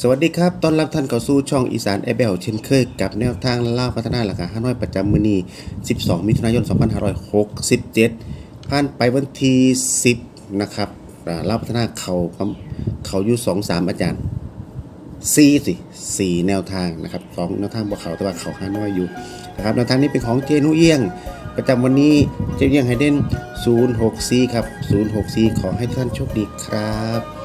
สวัสดีครับต้อนรับท่านเข้าสู่ช่องอีสานแอเบลเช่นเคยกับแนวทางล่าวพัฒนาหลักฮาน้อยประจำมือนี้12 มิถุนายน 2567 ผ่านไปวันที่ 10 นะครับล่าวพัฒนาเขาเขาอยู่ 2-3 อาจารย์4สิ4แนวทางนะครับ2องแนวทางบ่เขาแต่ว่าเขาฮาน้อยอยู่นะครับแนวทางนี้เป็นของเจนุเอียง ประจำวันนี้เจนุเอียงไฮเดน064 ครับ 064 ขอให้ท่านโชคดีครับ